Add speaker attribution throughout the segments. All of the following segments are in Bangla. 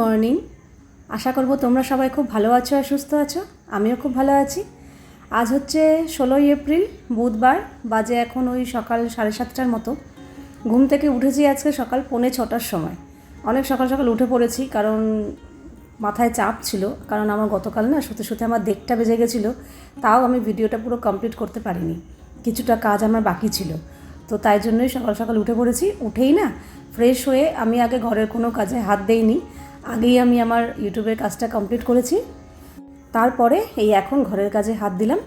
Speaker 1: মর্নিং আশা করব তোমরা সবাই খুব ভালো আছো আর সুস্থ আছো। আমিও খুব ভালো আছি। আজ হচ্ছে ষোলোই এপ্রিল, বুধবার, বাজে এখন ওই সকাল সাড়ে সাতটার মতো। ঘুম থেকে উঠেছি আজকে সকাল পৌনে ছটার সময়। অনেক সকাল সকাল উঠে পড়েছি কারণ মাথায় চাপ ছিল, কারণ আমার গতকাল না সত্যি সত্যি আমার দেড়টা বেজে গেছিল, তাও আমি ভিডিওটা পুরো কমপ্লিট করতে পারিনি। কিছুটা কাজ আমার বাকি ছিল। তো তাই জন্যই সকাল সকাল উঠে পড়েছি। উঠেই না, ফ্রেশ হয়ে আমি আগে ঘরের কোনো কাজে হাত দেইনি। আগেই আমি আমার ইউটিউবের কাজটা কমপ্লিট করেছি। তারপরে এই এখন ঘরের কাজে হাত দিলাম।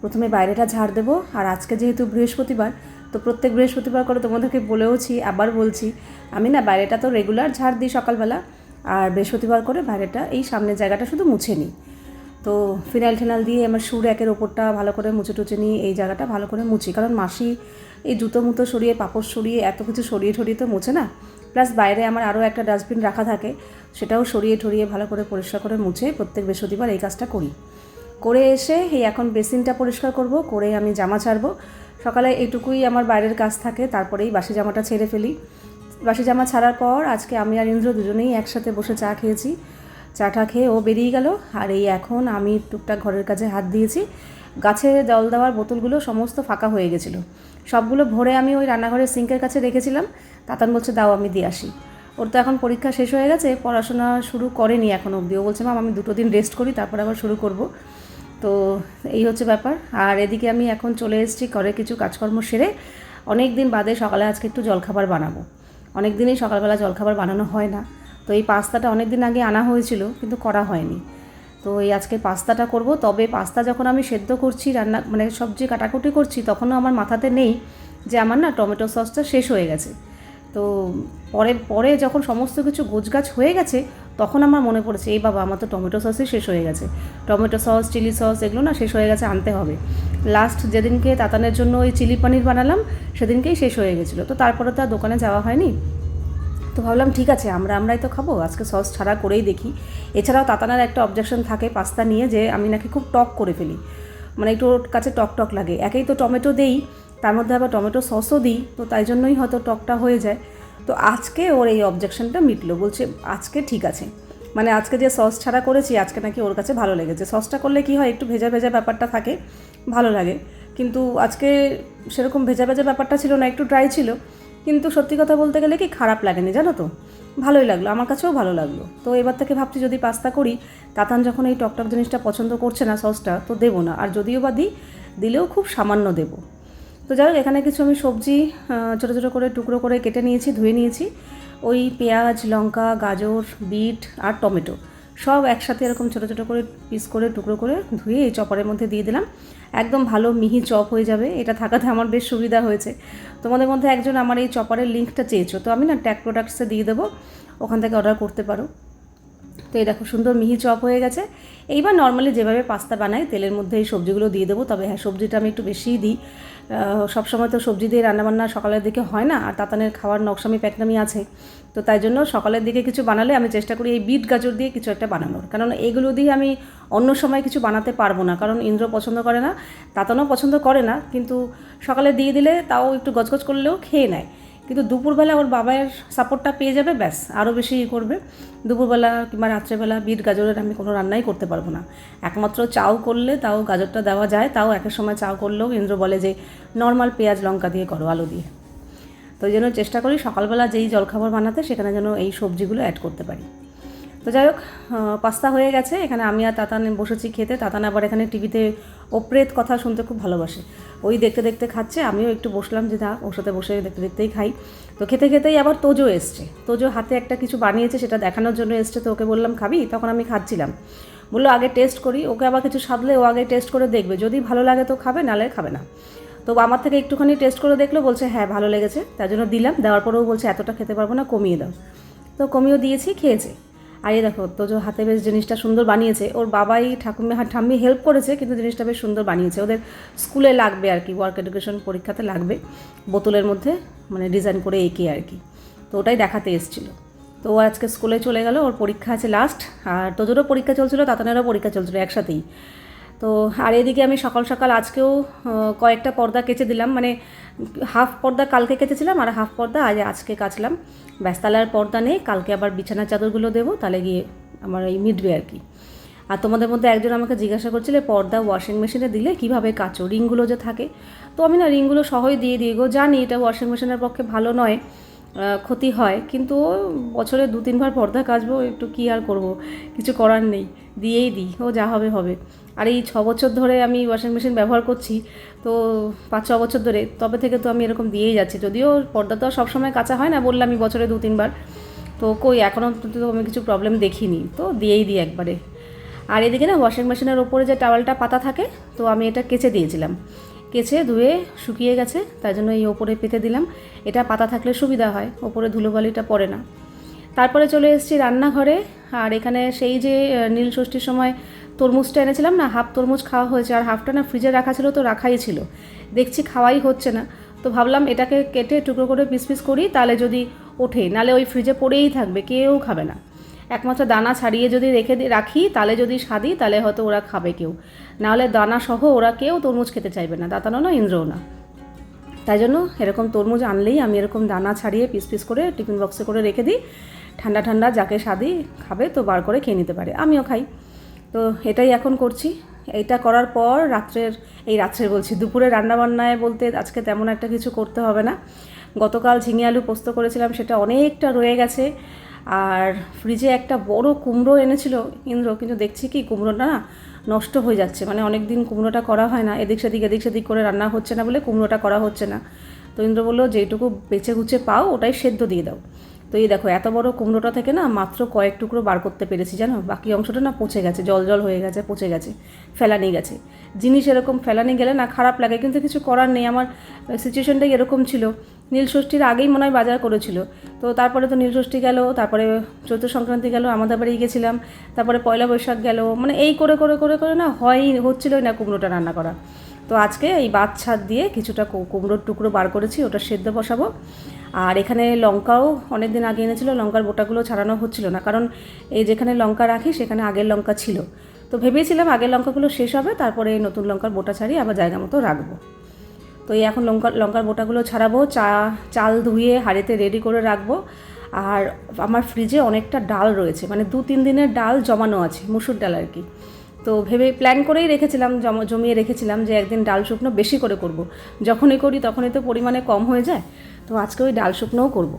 Speaker 1: প্রথমে বাইরেটা ঝাড় দেবো, আর আজকে যেহেতু বৃহস্পতিবার, তো প্রত্যেক বৃহস্পতিবার করে তোমাদেরকে বলেওছি, আবার বলছি, আমি না বাইরেটা তো রেগুলার ঝাড় দিই সকালবেলা, আর বৃহস্পতিবার করে বাইরেটা এই সামনের জায়গাটা শুধু মুছে নিই। তো ফিনাইল টিনাল দিয়ে আমার সুর একের ওপরটা ভালো করে মুছে টুচে নিয়ে এই জায়গাটা ভালো করে মুছি। কারণ মাসি এই জুতো মুতো সরিয়ে, পাপড় সরিয়ে, এত কিছু সরিয়ে ঠরিয়ে তো মুছে না। প্লাস বাইরে আমার আরও একটা ডাস্টবিন রাখা থাকে, সেটাও সরিয়ে ঠরিয়ে ভালো করে পরিষ্কার করে মুছে প্রত্যেক বৃহস্পতিবার এই কাজটা করি। করে এসে এই এখন বেসিনটা পরিষ্কার করব, করে আমি জামা ছাড়বো। সকালে এইটুকুই আমার বাইরের কাজ থাকে, তারপরেই বাসি জামাটা ছেড়ে ফেলি। বাসি জামা ছাড়ার পর আজকে আমি আর ইন্দ্র দুজনেই একসাথে বসে চা খেয়েছি। চাটা খেয়ে ও বেরিয়ে গেল, আর এই এখন আমি টুকটাক ঘরের কাজে হাত দিয়েছি। গাছে জল দেওয়ার বোতলগুলো সমস্ত ফাঁকা হয়ে গেছিল। সবগুলো ভরে আমি ওই রান্নাঘরের সিঙ্কের কাছে রেখেছিলাম তাতান বলছে, দাও, আমি দিয়ে আসি। ওর তো এখন পরীক্ষা শেষ হয়ে গেছে, পড়াশোনা শুরু করেনি এখন অবধি। ও বলছে মাম আমি দুটো দিন রেস্ট করি, তারপর আবার শুরু করব। তো এই হচ্ছে ব্যাপার। আর এদিকে আমি এখন চলে এসেছি করে কিছু কাজকর্ম সেরে। অনেক দিন বাদে সকালে আজকে একটু জলখাবার বানাবো। অনেক দিনই সকালবেলা জলখাবার বানানো হয় না। তো এই পাস্তাটা অনেক দিন আগে আনা হয়েছিল, কিন্তু করা হয়নি। তো এই আজকে পাস্তাটা করব। তবে পাস্তা যখন আমি সেদ্ধ করছি, রান্না মানে সবজি কাটাকুটি করছি, তখনও আমার মাথাতে নেই যে আমার না টমেটো সসটা শেষ হয়ে গেছে। তো পরে পরে যখন সমস্ত কিছু গোছগাছ হয়ে গেছে, তখন আমার মনে পড়েছে, এই বাবা, আমার তো টমেটো সসই শেষ হয়ে গেছে। টমেটো সস, চিলি সস, এগুলো না শেষ হয়ে গেছে, আনতে হবে। লাস্ট যেদিনকে তাতানের জন্য ওই চিলি পনির বানালাম, সেদিনকেই শেষ হয়ে গেছিল। তো তারপরে তো আর দোকানে যাওয়া হয়নি। তো ভাবলাম, ঠিক আছে, আমরা, আমরাই তো খাব, আজকে সস ছাড়া করেই দেখি। এছাড়াও তাতানার একটা অবজেকশন থাকে পাস্তা নিয়ে যে আমি নাকি খুব টক করে ফেলি। মানে একটু ওর কাছে টক টক লাগে। একেই তো টমেটো দেই, তার মধ্যে আবার টমেটো সসও দিই, তো তাই জন্যই হয়তো টকটা হয়ে যায়। তো আজকে ওর এই অবজেকশনটা মিটলো, বলছে, আজকে ঠিক আছে। মানে আজকে যে সস ছাড়া করেছি, আজকে নাকি ওর কাছে ভালো লেগেছে। সসটা করলে কি হয়, একটু ভেজা ভেজা ব্যাপারটা থাকে, ভালো লাগে। কিন্তু আজকে সেরকম ভেজা ভেজা ব্যাপারটা ছিল না, একটু ড্রাই ছিল। কিন্তু সত্যি কথা বলতে গেলে কি খারাপ লাগেনি জানো তো? ভালোই লাগল, আমার কাছেও ভালো লাগল। তো এবার থেকে ভাবছি যদি পাস্তা করি, তাতান যখন এই টকটক জিনিসটা পছন্দ করছে না সসটা, তো দেবো না। আর যদিও বা দিই, দিলেও খুব সামান্য দেবো। তো যাই হোক, এখানে কিছু আমি সবজি ছোটো ছোটো করে টুকরো করে কেটে নিয়েছি, ধুয়ে নিয়েছি। ওই পেঁয়াজ, লঙ্কা, গাজর, বিট আর টমেটো। সব একসাথে এরকম ছোটো ছোটো করে পিস করে, টুকরো করে ধুয়ে এই চপারের মধ্যে দিয়ে দিলাম। একদম ভালো মিহি চপ হয়ে যাবে, এটা থাকাতে আমার বেশ সুবিধা হয়েছে। তোমাদের মধ্যে একজন আমার এই চপারের লিঙ্কটা চেয়েছো, তো আমি না ট্যাক প্রোডাক্টসে দিয়ে দেবো, ওখান থেকে অর্ডার করতে পারো। তো এই দেখো সুন্দর মিহি চপ হয়ে গেছে। এইবার নর্মালি যেভাবে পাস্তা বানাই, তেলের মধ্যে এই সবজিগুলো দিয়ে দেবো। তবে হ্যাঁ সবজিটা আমি একটু বেশিই দিই। সবসময় তো সবজি দিয়ে রান্নাবান্না সকালের দিকে হয় না, আর তাতানের খাওয়ার নকশামি প্যাকনামি আছে। তো তাই জন্য সকালের দিকে কিছু বানালে আমি চেষ্টা করি এই বিট গাজর দিয়ে কিছু একটা বানানোর। কারণ এগুলো দিয়ে আমি অন্য সময় কিছু বানাতে পারব না, কারণ ইন্দ্র পছন্দ করে না, তাতানও পছন্দ করে না, কিন্তু সকালে দিয়ে দিলে তাও একটু গজগজ করলেও খেয়ে নেয়। কিন্তু দুপুরবেলা ওর বাবার সাপোর্টটা পেয়ে যাবে, ব্যাস আরও বেশি ই করবে। দুপুরবেলা কিংবা রাত্রেবেলা বিট, গাজরের আমি কোনো রান্নাই করতে পারব না। একমাত্র চাও করলে তাও গাজরটা দেওয়া যায়, তাও একের সময় চাও করলেও ইন্দ্র বলে যে, নর্মাল পেঁয়াজ, লঙ্কা দিয়ে করো, আলু দিয়ে। তো ওই জন্য চেষ্টা করি সকালবেলা যেই জলখাবার বানাতে, সেখানে যেন এই সবজিগুলো অ্যাড করতে পারি। তো যাই হোক পাস্তা হয়ে গেছে, এখানে আমি আর তাতান বসেছি খেতে। তাতান আবার এখানে টিভিতে ওপ্রেত কথা শুনতে খুব ভালোবাসে। ওই দেখতে দেখতে খাচ্ছে, আমিও একটু বসলাম যে না, ওর সাথে বসে দেখতে দেখতেই খাই। তো খেতে খেতেই আবার তোজো এসছে। তোজো হাতে একটা কিছু বানিয়েছে, সেটা দেখানোর জন্য এসছে, তো ওকে বললাম, খাবি? তখন আমি খাচ্ছিলাম। বলল, আগে টেস্ট করি, ওকে আবার কিছু সাধলে ও আগে টেস্ট করে দেখবে। যদি ভালো লাগে তো খাবে, নালে খাবে না। তো আমার থেকে একটুখানি টেস্ট করে দেখল, বলছে হ্যাঁ ভালো লেগেছে। তার জন্য দিলাম, দেওয়ার পরেও বলছে, এতটা খেতে পারব না, কমিয়ে দাও। তো কমিয়েও দিয়েছি, খেয়েছে। আর এই দেখো, তো যে হাতে বেশ জিনিসটা সুন্দর বানিয়েছে, ওর বাবাই ঠাকুমি ঠাম্মি হেল্প করেছে, কিন্তু জিনিসটা বেশ সুন্দর বানিয়েছে। ওদের স্কুলে লাগবে আর কি ওয়ার্ক এডুকেশন পরীক্ষাতে লাগবে, বোতলের মধ্যে মানে ডিজাইন করে এঁকে আর কি। তো ওটাই দেখাতে এসেছিল। তো ও আজকে স্কুলে চলে গেল, ওর পরীক্ষা আছে লাস্ট আর তোদেরও পরীক্ষা চলছিল, তাতানেরও পরীক্ষা চলছিল একসাথেই। তো আর এদিকে আমি সকাল সকাল আজকেও কয়েকটা পর্দা কেচে দিলাম। মানে হাফ পর্দা কালকে কেচেছিলাম আর হাফ পর্দা আজ আজকে কাচলাম। ব্যাস, তাহলে আর পর্দা নেই। কালকে আবার বিছানার চাদরগুলো দেবো, তাহলে গিয়ে আমার এই মিটবে আর কি। আর তোমাদের মধ্যে একজন আমাকে জিজ্ঞাসা করছিলে পর্দা ওয়াশিং মেশিনে দিলে কীভাবে কাচো? রিংগুলো যে থাকে। তো আমি না রিংগুলো সহই দিয়ে দিই গো। জানি এটা ওয়াশিং মেশিনের পক্ষে ভালো নয় ক্ষতি হয়। কিন্তু বছরে দু তিনবার পর্দা কাচবো, একটু কী আর করব? কিছু করার নেই। দিয়েই দিই। ও যা হবে হবে। আর এই ছ বছর ধরে আমি ওয়াশিং মেশিন ব্যবহার করছি, তো পাঁচ ছ বছর ধরে, তবে থেকে তো আমি এরকম দিয়েই যাচ্ছি। যদিও পর্দা তো আর সবসময় কাঁচা হয় না বললাম আমি বছরে দু, তিনবার। তো কই এখনও তো আমি কিছু প্রবলেম দেখিনি, তো দিয়েই দিই একবারে। আর এদিকে না ওয়াশিং মেশিনের ওপরে যে টাওয়ালটা পাতা থাকে, তো আমি এটা কেচে দিয়েছিলাম। কেচে ধুয়ে শুকিয়ে গেছে তাই জন্য এই ওপরে পেতে দিলাম। এটা পাতা থাকলে সুবিধা হয়, ওপরে ধুলোবালিটা পড়ে না। তারপরে চলে এসেছি রান্নাঘরে, আর এখানে সেই যে নীল ষষ্ঠীর সময় তরমুজটা এনেছিলাম না, হাফ তরমুজ খাওয়া হয়েছে আর হাফটা না ফ্রিজে রাখা ছিল তো রাখাই ছিল। দেখছি খাওয়াই হচ্ছে না। তো ভাবলাম এটাকে কেটে টুকরো করে পিস পিস করি, তাহলে যদি ওঠে নালে ওই ফ্রিজে পড়েই থাকবে, কেউ খাবে না। একমাত্র দানা ছাড়িয়ে যদি রেখে রাখি, তাহলে যদি সাদি তাহলে হয়তো ওরা খাবে কেউ। নাহলে দানা সহ ওরা কেউ তরমুজ খেতে চাইবে না, দাতানো না, ইন্দ্রও না। তাই জন্য এরকম তরমুজ আনলেই আমি এরকম দানা ছাড়িয়ে পিস পিস করে টিফিন বক্সে করে রেখে দিই। ঠান্ডা ঠান্ডা যাকে স্বাদি খাবে তো বার করে খেয়ে নিতে পারে, আমিও খাই। তো এটাই এখন করছি। এইটা করার পর রাত্রের, এই রাত্রের বলছি, দুপুরে রান্নাবান্নায় বলতে আজকে তেমন একটা কিছু করতে হবে না। গতকাল ঝিঙে আলু পোস্ত করেছিলাম, সেটা অনেকটা রয়ে গেছে। আর ফ্রিজে একটা বড় কুমড়ো এনেছিল ইন্দ্র, কিন্তু দেখছি কি কুমড়োটা না নষ্ট হয়ে যাচ্ছে মানে অনেক দিন কুমড়োটা করা হয় না, এদিক সেদিক এদিক সেদিক করে রান্না হচ্ছে না বলে কুমড়োটা করা হচ্ছে না। তো ইন্দ্র বলল, যেটুকু বেছে গুছে পাও, ওটাই সেদ্ধ দিয়ে দাও। তো এই দেখো, এত বড় কুমড়োটা থেকে না মাত্র কয়েক টুকরো বার করতে পেরেছি, জানো? বাকি অংশটা না পচে গেছে, জল জল হয়ে গেছে, পচে গেছে, ফেলানি গেছে। জিনিস এরকম ফেলানি গেলে না খারাপ লাগে, কিন্তু কিছু করার নেই। আমার সিচুয়েশনটাই এরকম ছিল। নীলষষ্ঠীর আগেই মনে হয় বাজার করেছিল। তো তারপরে তো নীলষষ্ঠী গেল, তারপরে চৈত্র সংক্রান্তি গেল, আমাদের বাড়ি গেছিলাম, তারপরে পয়লা বৈশাখ গেল মানে এই করে করে করে করে না হয়ই, হচ্ছিলই না কুমড়োটা রান্না করা। তো আজকে এই ছাদ দিয়ে কিছুটা কুমড়োর টুকরো বার করেছি, ওটা সেদ্ধ বসাবো। আর এখানে লঙ্কাও অনেক দিন আগে এনেছিল, লঙ্কার বোটাগুলো ছাড়ানো হচ্ছিল না। কারণ এই যেখানে লঙ্কা রাখি, সেখানে আগের লঙ্কা ছিল। তো ভেবেছিলাম আগের লঙ্কাগুলো শেষ হবে, তারপরে এই নতুন লঙ্কার বোটা ছাড়িয়ে আবার জায়গা মতো রাখব। তো এই এখন লঙ্কা, লঙ্কার বোটাগুলো ছাড়াবো, চা, চাল ধুয়ে হাঁড়িতে রেডি করে রাখব। আর আমার ফ্রিজে অনেকটা ডাল রয়েছে মানে দু তিন দিনের ডাল জমানো আছে, মুসুর ডাল আর কি। তো ভেবে প্ল্যান করেই রেখেছিলাম, জমা, জমিয়ে রেখেছিলাম যে একদিন ডাল শুকনো বেশি করে করব। যখনই করি তখনই তো পরিমাণে কম হয়ে যায়। তো আজকে ওই ডাল শুকনোও করব।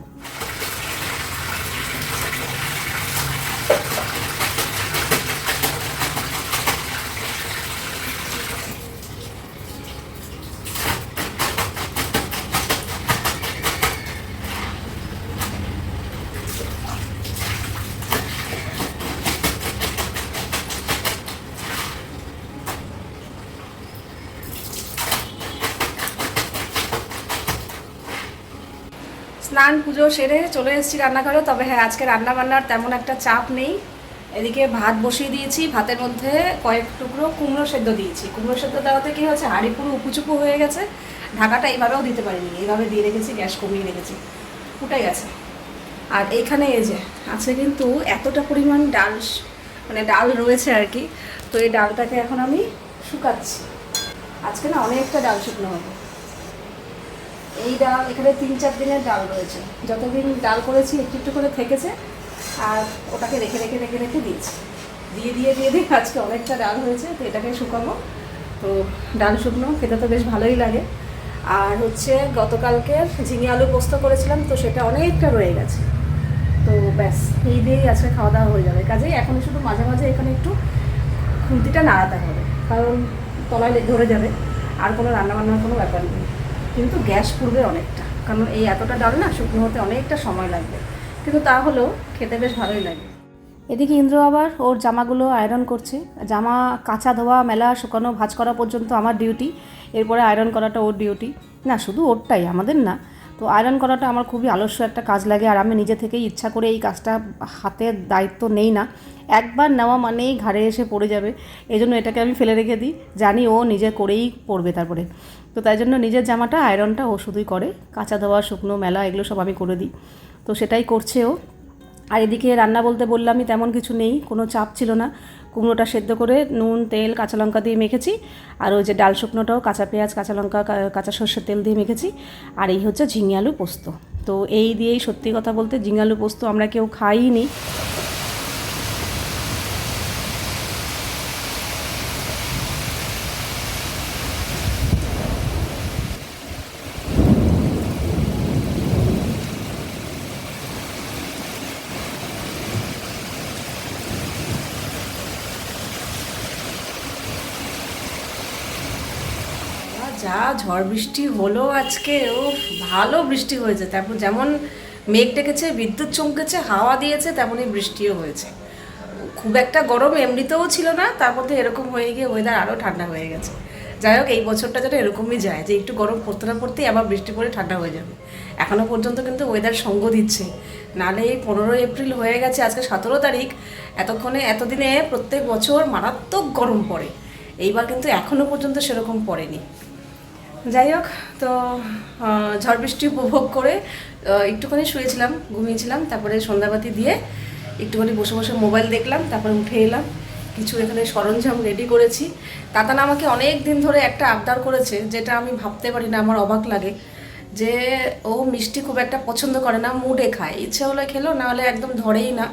Speaker 1: স্নান, পুজো সেরে চলে এসেছি রান্নাঘরে। তবে হ্যাঁ আজকে রান্না বান্নার তেমন একটা চাপ নেই। এদিকে ভাত বসিয়ে দিয়েছি, ভাতের মধ্যে কয়েক টুকরো কুমড়ো সেদ্ধ দিয়েছি। কুমড়ো সেদ্ধ দেওয়াতে কী হচ্ছে হাঁড়ি পুরো উপুচুপু হয়ে গেছে। ঢাকাটা এইভাবেও দিতে পারিনি, এইভাবে দিয়ে রেখেছি, গ্যাস কমিয়ে রেখেছি। ফুটে গেছে। আর এইখানে এই যে, আছে কিন্তু এতটা পরিমাণ ডাল মানে ডাল রয়েছে আর কি। তো এই ডালটাকে এখন আমি শুকাচ্ছি। আজকে না অনেকটা ডাল শুকনো হবে। এই ডাল, এখানে তিন, চার দিনের ডাল রয়েছে। যতদিন ডাল করেছি, একটু একটু করে থেকেছে, আর ওটাকে রেখে রেখে রেখে রেখে দিয়েছি। দিয়ে দিয়ে দিয়ে দিয়ে আজকে অনেকটা ডাল হয়েছে, তো এটাকে শুকাবো। তো ডাল শুকনো, খেতে তো বেশ ভালোই লাগে। আর হচ্ছে গতকালকে ঝিঙে আলু পোস্ত করেছিলাম, তো সেটা অনেকটা রয়ে গেছে। তো ব্যাস, এই দিয়েই আজকে খাওয়া দাওয়া হয়ে যাবে। কাজেই এখন শুধু মাঝে মাঝে এখানে একটু খুন্তিটা নাড়াতে হবে, কারণ তলায় ধরে যাবে, আর কোনো রান্নাবান্নার কোনো ব্যাপার নেই। কিন্তু গ্যাস পুড়বে অনেকটা। কারণ এই এতটা ডাল না, শুকনো হতে অনেকটা সময় লাগবে। কিন্তু তা হলেও খেতে বেশ ভালোই লাগে। এদিকে ইন্দ্র আবার ওর জামাগুলো আয়রন করছে। জামা কাঁচা ধোয়া, মেলা, শুকানো, ভাঁজ করা পর্যন্ত আমার ডিউটি। এরপরে আয়রন করাটা ওর ডিউটি। না, শুধু ওরটাই, আমাদের না। তো আয়রন করাটা আমার খুবই আলস্য একটা কাজ লাগে, আর আমি নিজে থেকেই ইচ্ছা করে এই কাজটা হাতে দায়িত্ব নেই না। একবার নেওয়া মানেই ঘাড়ে এসে পড়ে যাবে। এই জন্য এটাকে আমি ফেলে রেখে দিই। জানি ও নিজে করেই পড়বে তারপরে। তো তাই জন্য নিজের জামাটা আয়রনটা ও শুধুই করে। কাঁচা ধোয়া, শুকনো, মেলা, এগুলো সব আমি করে দিই। তো সেটাই করছে ও। আর এদিকে রান্না বলতে বললামই তেমন কিছু নেই, কোনো চাপ ছিল না। কুমড়োটা সেদ্ধ করে নুন, তেল, কাঁচা লঙ্কা দিয়ে মেখেছি। আর ওই যে ডাল শুকনোটাও কাঁচা পেঁয়াজ, কাঁচা লঙ্কা কাঁচা সর্ষের তেল দিয়ে মেখেছি। আর এই হচ্ছে ঝিঙে আলু পোস্ত। তো এই দিয়েই সত্যি কথা বলতে ঝিঙে আলু পোস্ত আমরা কেউ খাইনি বাবা, যা ঝড় বৃষ্টি হলো আজকে ও ভালো বৃষ্টি হয়েছে। তারপর যেমন মেঘ ডেকেছে, বিদ্যুৎ চমকেছে, হাওয়া দিয়েছে, তেমনই বৃষ্টিও হয়েছে। খুব একটা গরম এমনিতেও ছিল না, তার মধ্যে এরকম হয়ে গিয়ে ওয়েদার আরও ঠান্ডা হয়ে গেছে। যাই হোক, এই বছরটা যেন এরকমই যায়, যে একটু গরম পড়তে না পড়তেই আবার বৃষ্টি পড়ে ঠান্ডা হয়ে যাবে। এখনও পর্যন্ত কিন্তু ওয়েদার সঙ্গ দিচ্ছে। নালে এই পনেরোই এপ্রিল হয়ে গেছে, আজকে সতেরো তারিখ। এতক্ষণে, এতদিনে প্রত্যেক বছর মারাত্মক গরম পড়ে। এইবার কিন্তু এখনও পর্যন্ত সেরকম পড়েনি। যাই হোক, তো ঝড় বৃষ্টি উপভোগ করে একটুখানি শুয়েছিলাম, ঘুমিয়েছিলাম, তারপরে সন্ধ্যাবাতি দিয়ে একটুখানি বসে বসে মোবাইল দেখলাম, তারপরে উঠে এলাম। কিছু এখানে সরঞ্জাম রেডি করেছি। তাতান আমাকে অনেক দিন ধরে একটা আবদার করেছে, যেটা আমি ভাবতে পারি না, আমার অবাক লাগে। যে, ও মিষ্টি খুব একটা পছন্দ করে না, মুডে খায়। ইচ্ছে হলে খেলো, না হলে একদম ধরেই না।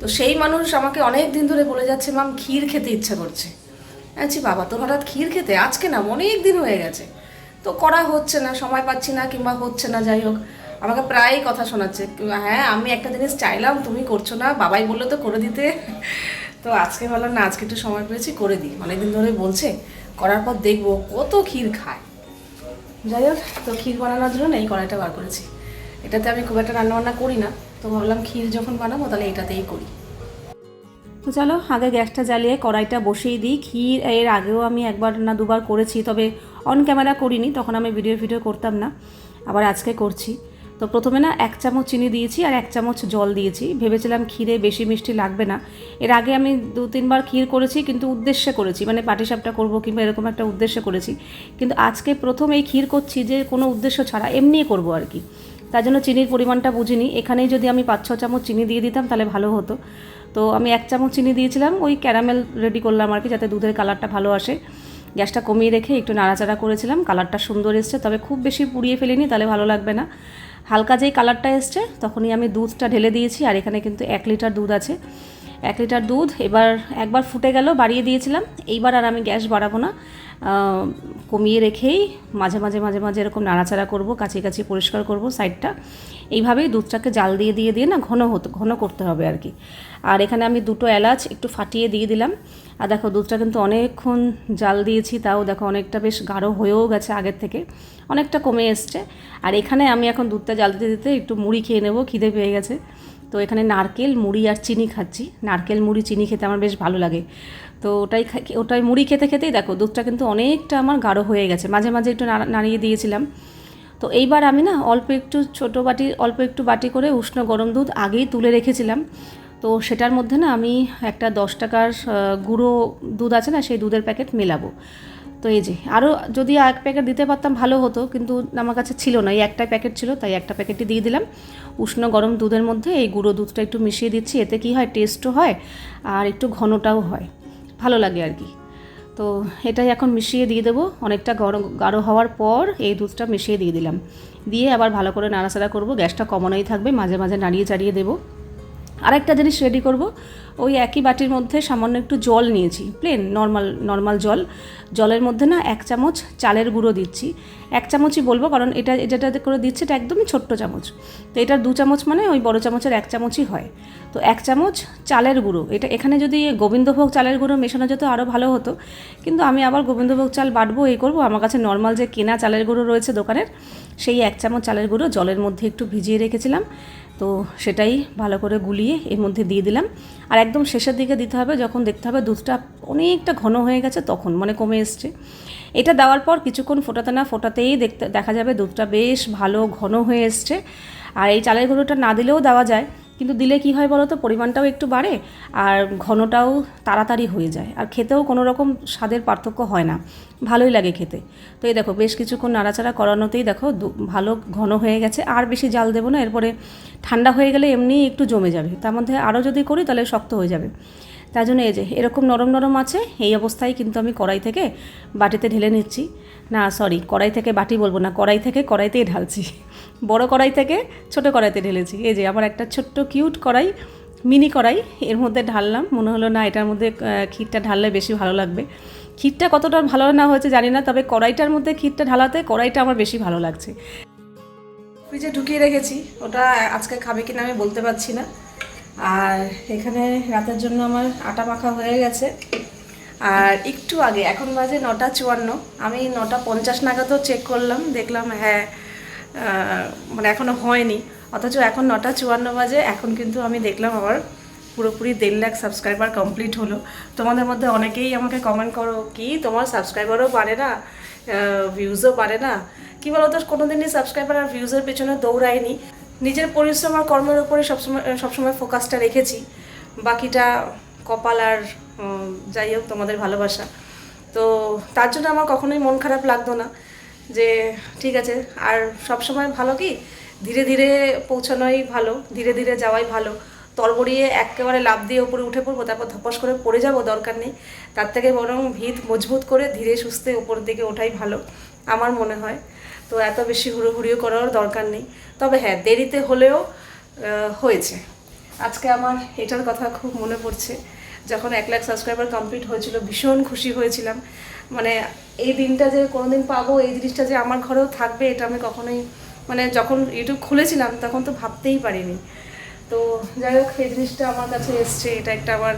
Speaker 1: তো সেই মানুষ আমাকে অনেক দিন ধরে বলে যাচ্ছে, মাম, ক্ষীর খেতে ইচ্ছা করছে। আচ্ছা বাবা, তোর হঠাৎ ক্ষীর খেতে? আজকে না অনেক দিন হয়ে গেছে। তো করা হচ্ছে না, সময় পাচ্ছি না কিংবা হচ্ছে না, যাই হোক। আমাকে প্রায়ই কথা শোনাচ্ছে হ্যাঁ আমি একটা জিনিস চাইলাম, তুমি করছ না, বাবাই বলল তো করে দিতে। তো আজকে ভাবলাম, না, আজকে একটু সময় পেয়েছি, করে দিই। অনেকদিন ধরে বলছে, করার পর দেখব কত ক্ষীর খায়। যাই হোক, তো ক্ষীর বানানোর জন্য এই কড়াইটা বার করেছি। এটাতে আমি খুব একটা রান্নাবান্না করি না, তো ভাবলাম ক্ষীর যখন বানাবো, তাহলে এটাতেই করি। তো চলো, আগে গ্যাসটা জ্বালিয়ে কড়াইটা বসিয়ে দিই। ক্ষীর এর আগেও আমি একবার না দুবার করেছি, তবে অন ক্যামেরা করিনি, তখন আমি ভিডিও ভিডিও করতাম না, আবার আজকে করছি। তো প্রথমে না এক চামচ চিনি দিয়েছি আর এক চামচ জল দিয়েছি। ভেবেছিলাম ক্ষীরে বেশি মিষ্টি লাগবে না। এর আগে আমি দু তিনবার ক্ষীর করেছি, কিন্তু উদ্দেশ্যে করেছি মানে পাটিসাপটা করব কিংবা এরকম একটা উদ্দেশ্যে করেছি। কিন্তু আজকে প্রথম এই ক্ষীর করছি যে কোনো উদ্দেশ্য ছাড়া, এমনিই করব আর কি। তার জন্য চিনির পরিমাণটা বুঝিনি। এখানেই যদি আমি পাঁচ ছ চামচ চিনি দিয়ে দিতাম, তাহলে ভালো হতো। তো আমি এক চামচ চিনি দিয়েছিলাম, ওই ক্যারামেল রেডি করলাম আর কি, যাতে দুধের কালারটা ভালো আসে। গ্যাসটা কমিয়ে রেখে একটু নাড়াচাড়া করেছিলাম, কালারটা সুন্দর এসছে, তবে খুব বেশি পুড়িয়ে ফেলিনি, তাহলে ভালো লাগবে না। হালকা যেই কালারটা এসছে, তখনই আমি দুধটা ঢেলে দিয়েছি, আর এখানে কিন্তু এক লিটার দুধ আছে। এক লিটার দুধ, এবার একবার ফুটে গেল, বাড়িয়ে দিয়েছিলাম। এইবার আর আমি গ্যাস বাড়াবো না। কমিয়ে রেখেই মাঝে মাঝে মাঝে মাঝে এরকম নাড়াচাড়া করব কাছে কাছে পরিষ্কার করব সাইডটা। এইভাবেই দুধটাকে জাল দিয়ে দিয়ে দিয়ে না ঘন হতো, ঘন করতে হবে আর কি। আর এখানে আমি দুটো এলাচ একটু ফাটিয়ে দিয়ে দিলাম। আর দেখো দুধটা কিন্তু অনেকক্ষণ জাল দিয়েছি, তাও দেখো অনেকটা বেশ গাঢ় হয়েও গেছে আগের থেকে। অনেকটা কমে এসছে। আর এখানে আমি এখন দুধটা জাল দিতে দিতে একটু মুড়ি খেয়ে নেব, খিদে পেয়ে গেছে। তো এখানে নারকেল, মুড়ি আর চিনি খাচ্ছি। নারকেল, মুড়ি, চিনি খেতে আমার বেশ ভালো লাগে। তো ওটাই ওটাই মুড়ি খেতে খেতেই দেখো, দুধটা কিন্তু অনেকটা আমার গাঢ় হয়ে গেছে। মাঝে মাঝে একটু নাড়া- নাড়িয়ে দিয়েছিলাম। তো এইবার আমি না অল্প একটু ছোট বাটি, অল্প একটু বাটি করে উষ্ণ গরম দুধ আগেই তুলে রেখেছিলাম। তো সেটার মধ্যে না আমি একটা দশ টাকার গুঁড়ো দুধ আছে না, সেই দুধের প্যাকেট মেলাবো। তো এই যে আরও যদি এক প্যাকেট দিতে পারতাম ভালো হতো, কিন্তু আমার কাছে ছিল না। এই একটাই প্যাকেট ছিল, তাই একটা প্যাকেটই দিয়ে দিলাম। উষ্ণ গরম দুধের মধ্যে এই গুঁড়ো দুধটা একটু মিশিয়ে দিচ্ছি, এতে কি হয় টেস্টও হয়, আর একটু ঘনটাও হয়। ভালো লাগে আর কি। তো এটাই এখন মিশিয়ে দিয়ে দেবো। অনেকটা গরম গাঢ় হওয়ার পর এই দুধটা মিশিয়ে দিয়ে দিলাম। দিয়ে আবার ভালো করে নাড়াচাড়া করব। গ্যাসটা কমানোই থাকবে, মাঝে মাঝে নাড়িয়ে চাড়িয়ে দেবো। আরেকটা জিনিস রেডি করব। ওই একই বাটির মধ্যে সামান্য একটু জল নিয়েছি। প্লেন নর্মাল নর্মাল জল। জলের মধ্যে না এক চামচ চালের গুঁড়ো দিচ্ছি। এক চামচই বলব কারণ এটা, যেটাতে করে দিচ্ছে এটা একদমই ছোট্ট চামচ। তো এটার দু চামচ মানে ওই বড় চামচের এক চামচই হয়। তো এক চামচ চালের গুঁড়ো। এটা এখানে যদি গোবিন্দভোগ চালের গুঁড়ো মেশানো যেত আরও ভালো হতো। কিন্তু আমি আবার গোবিন্দভোগ চাল বাটবো এই করব। আমার কাছে নর্মাল যে কেনা চালের গুঁড়ো রয়েছে দোকানের, সেই এক চামচ চালের গুঁড়ো জলের মধ্যে একটু ভিজিয়ে রেখেছিলাম। তো সেটাই ভালো করে গুলিয়ে এর মধ্যে দিয়ে দিলাম। আর একদম শেষের দিকে দিতে হবে, যখন দেখতে হবে দুধটা অনেকটা ঘন হয়ে গেছে তখন মানে কমে এসছে। এটা দেওয়ার পর কিছুক্ষণ ফোটাতে না ফোটাতেই দেখতে, দেখা যাবে দুধটা বেশ ভালো ঘন হয়ে এসছে। আর এই চালের গুঁড়োটা না দিলেও দেওয়া যায়। কিন্তু দিলে কি হয় বলো তো পরিমাণটাও একটু বাড়ে আর ঘনটাও তাড়াতাড়ি হয়ে যায়। আর খেতেও কোনো রকম স্বাদের পার্থক্য হয় না। ভালোই লাগে খেতে। তো এই দেখো, বেশ কিছুক্ষণ নাড়াচাড়া করানোতেই দেখো ভালো ঘন হয়ে গেছে। আর বেশি জাল দেবো না, এরপরে ঠান্ডা হয়ে গেলে এমনিই একটু জমে যাবে। তার মধ্যে আরও যদি করি তাহলে শক্ত হয়ে যাবে। তার জন্য এই যে, এরকম নরম নরম আছে, এই অবস্থায় কিন্তু আমি কড়াই থেকে বাটিতে ঢেলে নিচ্ছি। না সরি কড়াই থেকে বাটি বলব না, কড়াই থেকে কড়াইতেই ঢালছি। বড় কড়াই থেকে ছোট কড়াইতে ঢেলেছি। এই যে আমার একটা ছোট্ট কিউট কড়াই, মিনি কড়াই, এর মধ্যে ঢাললাম। মনে হলো না এটার মধ্যে ক্ষীরটা ঢাললে বেশি ভালো লাগবে। ক্ষীরটা কতটা ভালো না হয়েছে জানি না, তবে কড়াইটার মধ্যে ক্ষীরটা ঢালাতে কড়াইটা আমার বেশি ভালো লাগছে। ফ্রিজে ঢুকিয়ে রেখেছি, ওটা আজকে খাবে কিনা আমি বলতে পারছি না। আর এখানে রাতের জন্য আমার আটা মাখা হয়ে গেছে। আর একটু আগে, এখন বাজে নটা চুয়ান্ন, আমি নটা পঞ্চাশ নাগাদও চেক করলাম, দেখলাম হ্যাঁ মানে এখনও হয়নি। অথচ এখন নটা চুয়ান্ন বাজে, এখন কিন্তু আমি দেখলাম আবার পুরোপুরি দেড় লাখ সাবস্ক্রাইবার কমপ্লিট হলো। তোমাদের মধ্যে অনেকেই আমাকে কমেন্ট করো, কি তোমার সাবস্ক্রাইবারও বাড়ে না? ভিউজও বাড়ে না? কি বলতো, কোনোদিনই সাবস্ক্রাইবার আর ভিউজের পেছনে দৌড়ায়নি। নিজের পরিশ্রম আর কর্মের উপরে সবসময় সবসময় ফোকাসটা রেখেছি। বাকিটা কপাল আর যাই হোক, তোমাদের ভালোবাসা। তো তার জন্য আমার কখনোই মন খারাপ লাগতো না। যে ঠিক আছে, আর সব সময় ভালো কি? ধীরে ধীরে পৌঁছানোই ভালো, ধীরে ধীরে যাওয়াই ভালো। তরবরিয়ে একেবারে লাভ দিয়ে উপরে উঠে পড়ব, তারপর ধপাস করে পড়ে যাব, দরকার নেই। তার থেকে বরং ভিত মজবুত করে ধীরে সুস্থে উপরের দিকে ওঠাই ভালো, আমার মনে হয়। তো এত বেশি হুড়োহুড়িও করার দরকার নেই। তবে হ্যাঁ দেরিতে হলেও হয়েছে। আজকে আমার এটার কথা খুব মনে পড়ছে। যখন এক লাখ সাবস্ক্রাইবার কমপ্লিট হয়েছিল, ভীষণ খুশি হয়েছিলাম। মানে এই দিনটা যে কোনোদিন পাবো, এই জিনিসটা যে আমার ঘরেও থাকবে, এটা আমি কখনোই মানে যখন ইউটিউব খুলেছিলাম, তখন তো ভাবতেই পারিনি। তো যাই হোক, এই জিনিসটা আমার কাছে এসছে, এটা একটা আমার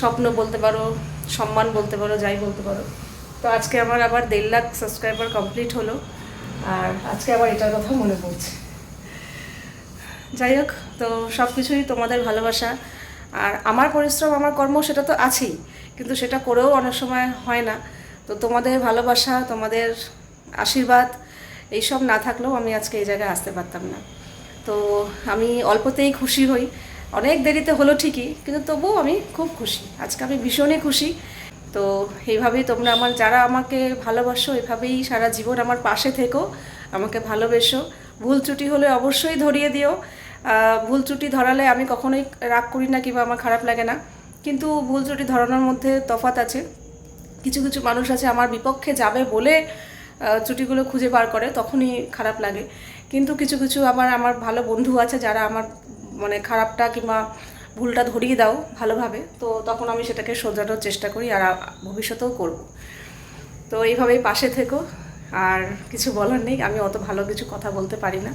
Speaker 1: স্বপ্ন বলতে পারো, সম্মান বলতে পারো, যাই বলতে পারো। তো আজকে আমার আবার দেড় লাখ সাবস্ক্রাইবার কমপ্লিট হলো, আর আজকে আবার এটার কথা মনে পড়ছে। যাই হোক, তো সব কিছুই তোমাদের ভালোবাসা, আর আমার পরিশ্রম, আমার কর্ম সেটা তো আছেই, কিন্তু সেটা করেও অনেক সময় হয় না। তো তোমাদের ভালোবাসা, তোমাদের আশীর্বাদ, এইসব না থাকলেও আমি আজকে এই জায়গায় আসতে পারতাম না। তো আমি অল্পতেই খুশি হই। অনেক দেরিতে হলো ঠিকই, কিন্তু তবুও আমি খুব খুশি। আজকে আমি ভীষণই খুশি। তো এইভাবেই তোমরা আমার, যারা আমাকে ভালোবাসো, এভাবেই সারা জীবন আমার পাশে থেকো, আমাকে ভালোবেসো। ভুল ত্রুটি হলে অবশ্যই ধরিয়ে দিও। ভুল ত্রুটি ধরালে আমি কখনোই রাগ করি না কিংবা আমার খারাপ লাগে না। কিন্তু ভুল ত্রুটি ধরানোর মধ্যে তফাৎ আছে। কিছু কিছু মানুষ আছে আমার বিপক্ষে যাবে বলে ত্রুটিগুলো খুঁজে বার করে, তখনই খারাপ লাগে। কিন্তু কিছু কিছু আবার আমার ভালো বন্ধু আছে যারা আমার মানে খারাপটা কিংবা ভুলটা ধরিয়ে দাও ভালোভাবে, তো তখন আমি সেটাকে শোধরানোর চেষ্টা করি আর ভবিষ্যতেও করব। তো এইভাবেই পাশে থেকো। আর কিছু বলার নেই, আমি অত ভালো কিছু কথা বলতে পারি না।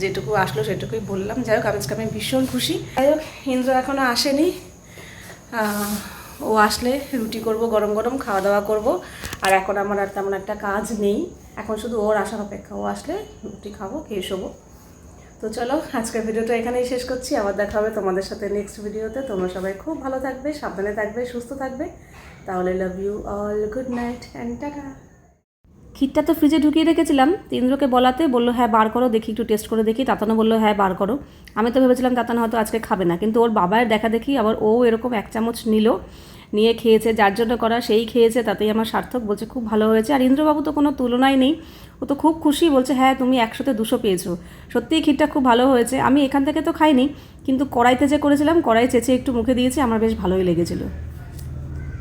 Speaker 1: যেটুকু আসলো সেটুকুই বললাম। যাই হোক, আজকে আমি ভীষণ খুশি। যাই হোক, ইন্দ্র এখনও আসেনি। ও আসলে রুটি করব, গরম গরম খাওয়া দাওয়া করব। আর এখন আমার আর তেমন একটা কাজ নেই। এখন শুধু ওর আসার অপেক্ষা। ও আসলে রুটি খাব, খেয়ে শোবো। তো চলো, আজকের ভিডিওটা এখানেই শেষ করছি। আবার দেখা হবে তোমাদের সাথে নেক্সট ভিডিওতে। তোমরা সবাই খুব ভালো থাকবে, সাবধানে থাকবে, সুস্থ থাকবে। তাহলে love you all good night and tata ক্ষীরটা তো ফ্রিজে ঢুকিয়ে রেখেছিলাম। তিন্দ্রকে বলাতে বলল হ্যাঁ বার করো, দেখি একটু টেস্ট করে দেখি। তাতানো বলল হ্যাঁ বার করো। আমি তো ভেবেছিলাম তাতানো হয়তো আজকে খাবে না। কিন্তু ওর বাবার দেখা দেখি আবার ও এরকম এক চামচ নিল, নিয়ে খেয়েছে, যার জন্য করা সেই খেয়েছে, তাতেই আমার সার্থক বলছে, খুব ভালো হয়েছে। আর ইন্দ্রবাবু তো কোনো তুলনাই নেই। ও তো খুব খুশি, বলছে হ্যাঁ তুমি একশোতে দুশো পেয়েছ। সত্যিই ক্ষীরটা খুব ভালো হয়েছে। আমি এখান থেকে তো খাইনি, কিন্তু কড়াইতে যে করেছিলাম, কড়াই চেঁচে একটু মুখে দিয়েছি, আমার বেশ ভালোই লেগেছিলো।